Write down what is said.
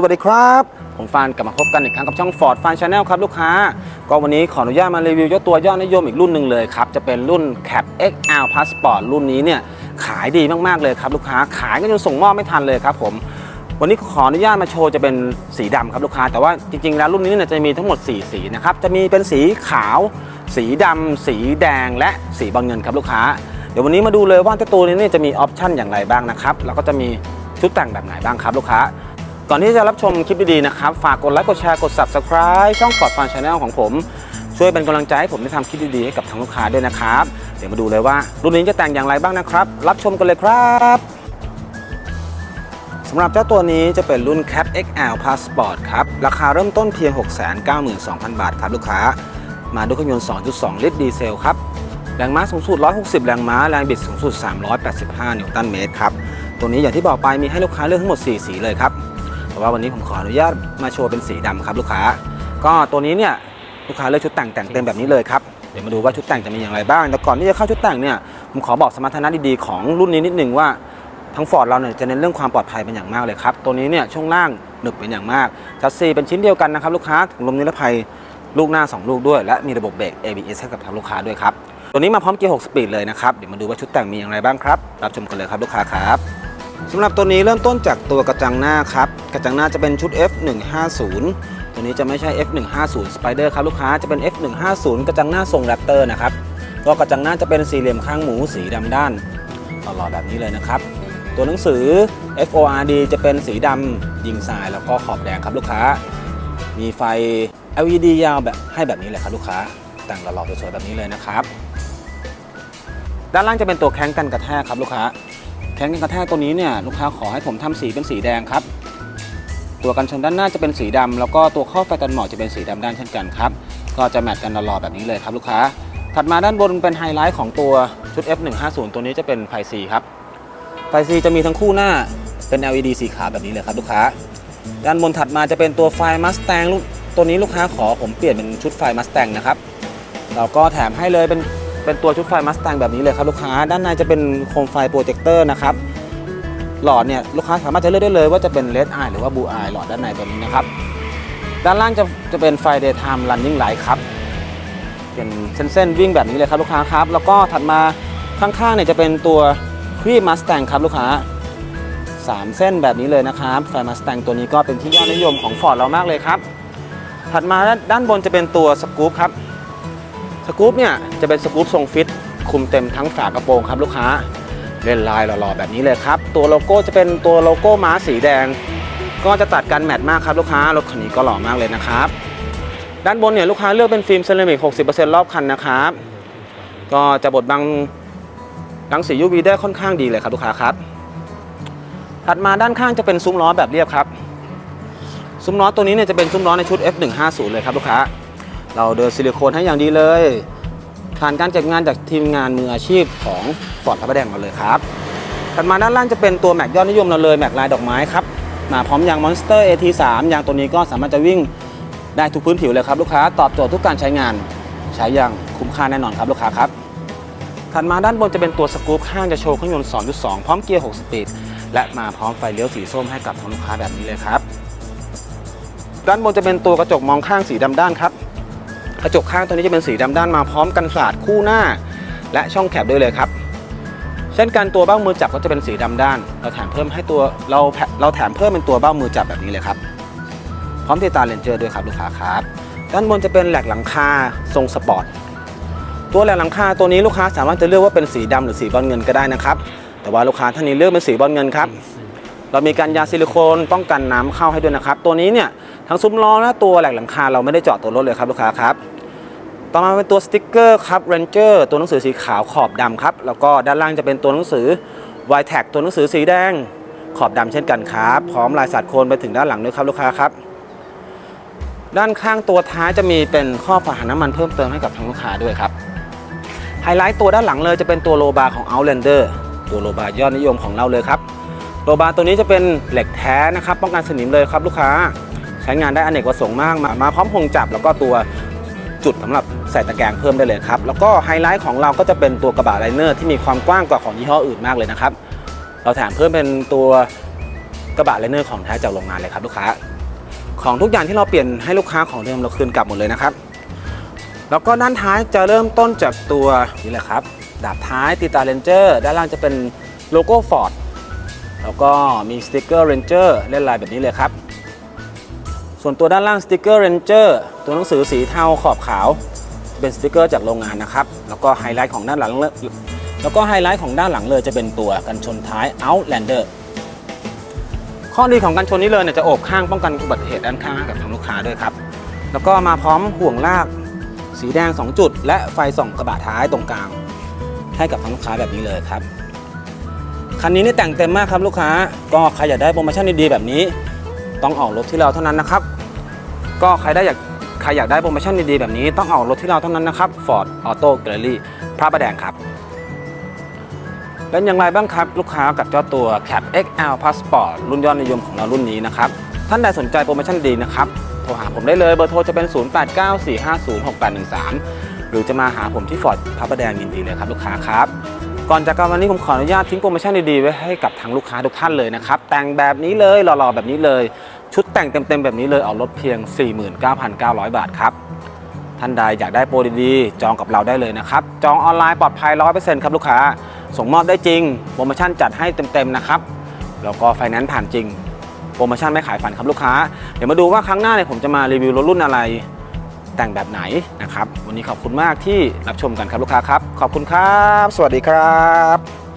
สวัสดีครับ ผมฟานกลับมาพบกันอีกครั้งกับช่อง Ford Fan Channel ครับลูกค้า ก็วันนี้ขออนุญาตมารีวิวยกตัวยอดนิยมอีกรุ่นหนึ่งเลยครับ จะเป็นรุ่น Cap XL Passport รุ่นนี้เนี่ยขายดีมากๆเลยครับลูกค้าขายกันจนส่งมอบไม่ทันเลยครับผมวันนี้ขออนุญาตมาโชว์จะเป็นสีดำครับลูกค้า แต่ว่าจริงๆแล้วรุ่นนี้เนี่ยจะมีทั้งหมด 4 สีนะครับจะมีเป็นสีขาว สีดำสีแดงและสีบอลเงินครับลูกค้าเดี๋ยววันนี้มาดูเลยว่าเจ้าตัวนี้เนี่ยจะมีออปชั่นอย่างไรบ้างนะครับแล้วก็จะมีชุดแต่งแบบไหนบ้างครับลูกค้า ก่อนที่จะรับชมคลิปดีๆนะครับ ฝากกดไลค์กดแชร์กด Subscribe ช่อง Ford Fan Channel ของผม ช่วยเป็นกำลังใจให้ผมได้ทำคลิปดีๆให้กับทางลูกค้าด้วยนะครับ เดี๋ยวมาดูเลยว่า รุ่นนี้จะแต่งอย่างไรบ้างนะครับ รับชมกันเลยครับสำหรับเจ้าตัวนี้จะเป็นรุ่น Cap XL Passport ครับ ราคาเริ่มต้นเพียง 692,000 บาทครับลูกค้า มาด้วยเครื่องยนต์ 2.2 ลิตรดีเซลครับ แรงม้าสูงสุด 160 แรงม้า แรงบิดสูงสุด 385 นิวตันเมตรครับ ตัวนี้อย่างที่บอกไปมีให้ลูกค้าเลือกทั้งหมด 4 สีเลยครับ แต่ว่าวันนี้ผมขออนุญาตมาโชว์เป็นสีดำครับลูกค้า ก็ตัวนี้เนี่ยลูกค้าเลือกชุดแต่งแต่งเต็มแบบนี้เลยครับเดี๋ยวมาดูว่าชุดแต่งจะมีอย่างไรบ้าง แต่ก่อนที่จะเข้าชุดแต่งเนี่ยผมขอบอกสมรรถนะดีๆของรุ่นนี้นิดนึงว่าทั้งฟอร์ดเราเนี่ยจะเน้นเรื่องความปลอดภัยเป็นอย่างมากเลยครับ ตัวนี้เนี่ยช่วงล่างหนึบเป็นอย่างมากจัสซีเป็นชิ้นเดียวกันนะครับลูกค้าถุงลมนิรภัยลูกหน้า 2 ลูกด้วยและมีระบบเบรก ABS ให้กับทางลูกค้าด้วยครับ ตัวนี้มาพร้อมเกียร์6สปีดเลยนะครับ เดี๋ยวมาดูว่าชุดแต่งมีอย่างไรบ้างครับ รับชมกันเลยครับลูกค้าครับ สำหรับตัวนี้เริ่มต้นจากตัวกระจังหน้าครับ กระจังหน้าจะเป็นชุด F150 ตัวนี้จะไม่ใช่ F150 Spider ครับลูกค้าจะเป็น F150 กระจังหน้าทรงแรปเตอร์นะครับก็กระจังหน้าจะเป็นสี่เหลี่ยมข้างหมูสีดำด้านหล่อๆแบบนี้เลยนะครับ ตัวหนังสือ FORD จะเป็นสีดำยิงสายแล้วก็ขอบแดงครับลูกค้า มีไฟ LED ยาวแบบให้แบบนี้เลยครับลูกค้าแต่งหล่อๆสวยๆแบบนี้เลยนะครับ ด้านล่างจะเป็นตัวแข้งกันกระแทกครับลูกค้า แข้งกันกระแทกตัวนี้เนี่ยลูกค้าขอให้ผมทำสีเป็นสีแดงครับ ตัวกันชนด้านหน้าจะเป็นสีดำแล้วก็ตัวข้อไฟกันหมอกจะเป็นสีดำด้านเช่นกันครับ ก็จะแมทกันหล่อๆแบบนี้เลยครับลูกค้า ถัดมาด้านบนเป็นไฮไลท์ของตัวชุด F150 ตัวนี้จะเป็นไฟสีครับ ไฟซีจะมีทั้งคู่หน้าเป็น LED สีขาวแบบนี้เลยครับลูกค้า ด้านบนถัดมาจะเป็นตัวไฟ Mustang ลูกตัวนี้ลูกค้าขอผมเปลี่ยนเป็นชุดไฟ Mustang นะครับเราก็แถมให้เลยเป็น เป็นตัวชุดไฟ Mustang แบบนี้เลยครับลูกค้า ด้านในจะเป็นโคมไฟโปรเจคเตอร์นะครับ หลอดเนี่ยลูกค้าสามารถจะเลือกได้เลยว่าจะเป็น Red Eye หรือว่า Blue Eye หลอดด้านในตัวนี้นะครับ ด้านล่างจะจะเป็นไฟ Daytime Running Light ครับ เป็นเส้นๆวิ่งแบบนี้เลยครับลูกค้าครับ แล้วก็ถัดมาข้างๆเนี่ยจะเป็นตัวครีมัสแตงครับลูกค้า 3 เส้นแบบนี้เลยนะครับไฟมัสแตงตัวนี้ก็เป็นที่ยอดนิยมของ Ford เรามากเลยครับ ถัดมาด้านด้านบนจะเป็นตัวสกู๊ปครับ สกู๊ปเนี่ยจะเป็นสกู๊ปทรงฟิตคุมเต็มทั้งฝากระโปรงครับลูกค้าเล่นลายหล่อๆแบบนี้เลยครับ ตัวโลโก้จะเป็นตัวโลโก้ม้าสีแดง ก็จะตัดกันแมทมากครับลูกค้ารถคันนี้ก็หล่อมากเลยนะครับ ด้านบนเนี่ยลูกค้าเลือกเป็นฟิล์มเซรามิก 60%รอบคันนะครับ ก็จะบดบังรังสี UV ได้ค่อนข้างดีเลยครับลูกค้าครับ ถัดมาด้านข้างจะเป็นซุ้มล้อแบบเรียบครับ ซุ้มล้อตัวนี้เนี่ยจะเป็นซุ้มล้อในชุด F150 เลยครับลูกค้า เราเดินซิลิโคนให้อย่างดีเลย ผ่านการจัดงานจากทีมงานมืออาชีพของฟอร์ดพระประแดงมาเลยครับถัดมาด้านล่างจะเป็นตัวแม็กยอดนิยมเราเลยแม็กลายดอกไม้ครับมาพร้อมยาง Monster AT3 ยางตัวนี้ก็สามารถจะวิ่งได้ทุกพื้นผิวเลยครับลูกค้าตอบโจทย์ทุกการใช้งานใช้อย่างคุ้มค่าแน่นอนครับลูกค้าครับถัดมาด้านบนจะเป็นตัวสกู๊ปข้างจะโชว์เครื่องยนต์ 2.2 พร้อมเกียร์ 6 สปีด และมาพร้อมไฟเลี้ยวสีส้มให้กับทางลูกค้าแบบนี้เลยครับ ด้านบนจะเป็นตัวกระจกมองข้างสีดำด้านครับ กระจกข้างตัวนี้จะเป็นสีดำด้านมาพร้อมกันสาดคู่หน้า และช่องแคบด้วยเลยครับเช่นกันตัวเบ้ามือจับก็จะเป็นสีดำด้าน เราแถมเพิ่มให้ตัวเราเราแถมเพิ่มเป็นตัวเบ้ามือจับแบบนี้เลยครับ พร้อมติดตาเลนเจอร์ด้วยครับลูกค้าครับด้านบนจะเป็นแหลกหลังคาทรงสปอร์ตตัวแหลกหลังคาตัวนี้ลูกค้าสามารถจะเลือกว่าเป็นสีดำหรือสีบอลเงินก็ได้นะครับแต่ว่าลูกค้าท่านนี้เลือกเป็นสีบอลเงินครับ เรามีการยาซิลิโคนป้องกันน้ำเข้าให้ด้วยนะครับ ตัวนี้เนี่ยทั้งซุ้มล้อและตัวแหลกหลังคาเราไม่ได้เจาะตัวรถเลยครับลูกค้าครับต่อมาเป็นตัวสติ๊กเกอร์ครับ Ranger ตัวหนังสือสีขาวขอบดำครับ แล้วก็ด้านล่างจะเป็นตัวหนังสือ y t a g ตัวหนังสือสีแดงขอบดำเช่นกันครับ พร้อมลายสัตว์โคนไปถึงด้านหลังด้วยครับลูกค้าครับ ด้านข้างตัวท้ายจะมีเป็นข้อฝาหาน้ำมันเพิ่มเติมให้กับทางลูกค้าด้วยครับไฮไลท์ตัวด้านหลังเลยจะเป็นตัวโลบาของ Outlander ตัวโลบายอดนิยมของเราเลยครับ โลบาตัวนี้จะเป็นเหล็กแท้นะครับ ป้องกันสนิมเลยครับลูกค้า ใช้งานได้อเนกประสงค์มาก มามาพร้อมพงจับแล้วก็ตัวจุดสำหรับใส่ตะแกรงเพิ่มได้เลยครับ แล้วก็ไฮไลท์ของเราก็จะเป็นตัวกระบะไลเนอร์ที่มีความกว้างกว่าของยี่ห้ออื่นมากเลยนะครับ เราแถมเพิ่มเป็นตัวกระบะไลเนอร์ของแท้จากโรงงานเลยครับลูกค้า ของทุกอย่างที่เราเปลี่ยนให้ลูกค้าของเดิมเราคืนกลับหมดเลยนะครับ แล้วก็ด้านท้ายจะเริ่มต้นจากตัวนี่แหละครับ ดาบท้ายติตาเรนเจอร์ ด้านล่างจะเป็นโลโก้ฟอร์ด แล้วก็มีสติกเกอร์เรนเจอร์เล่นลายแบบนี้เลยครับ ส่วนตัวด้านล่างสติกเกอร์เรนเจอร์ตัวหนังสือสีเทาขอบขาว เป็นสติกเกอร์จากโรงงานนะครับ แล้วก็ไฮไลท์ของด้านหลังแล้วก็ไฮไลท์ของด้านหลังเลยจะเป็นตัวกันชนท้าย Outlander ข้อดีของกันชนนี้เลยเนี่ยจะโอบข้างป้องกันอุบัติเหตุด้านข้างให้กับทางลูกค้าด้วยครับ แล้วก็มาพร้อมห่วงลาก สีแดง 2 จุด และไฟส่องกระบะท้ายตรงกลาง ให้กับทางลูกค้าแบบนี้เลยครับ คันนี้นี่แต่งเต็มมากครับลูกค้า ก็ใครอยากได้โปรโมชั่นดีๆแบบนี้ ต้องออกรถที่เราเท่านั้นนะครับ ก็ใครได้อยากใครอยากได้โปรโมชั่นดีๆแบบนี้ต้องออกรถที่เราเท่านั้นนะครับ Ford Auto Gallery พระประแดงครับเป็นอย่างไรบ้างครับ ลูกค้ากับเจ้าตัว Cap XL Passport รุ่นยอดนิยมของเรารุ่นนี้นะครับ ท่านใดสนใจโปรโมชั่นดีนะครับ โทรหาผมได้เลยเบอร์โทรจะเป็น 0894506813 หรือจะมาหาผมที่ Ford พระประแดงยินดีเลยครับลูกค้าครับ ก่อนจากกันวันนี้ผมขออนุญาตทิ้งโปรโมชั่นดีๆไว้ให้กับทางลูกค้าทุกท่านเลยนะครับแต่งแบบนี้เลยหล่อๆแบบนี้เลย ชุดแต่งเต็มๆแบบนี้เลยออกรถเพียง 49,900 บาทครับท่านใดอยากได้โปรดีๆ จองกับเราได้เลยนะครับ จองออนไลน์ปลอดภัย 100%ครับลูกค้า ส่งมอบได้จริง โปรโมชั่นจัดให้เต็มๆนะครับ แล้วก็ไฟแนนซ์ผ่านจริง โปรโมชั่นไม่ขายฝันครับลูกค้า เดี๋ยวมาดูว่าครั้งหน้าเนี่ยผมจะมารีวิวรถรุ่นอะไร แต่งแบบไหนนะครับ วันนี้ขอบคุณมากที่รับชมกันครับลูกค้าครับ ขอบคุณครับ สวัสดีครับ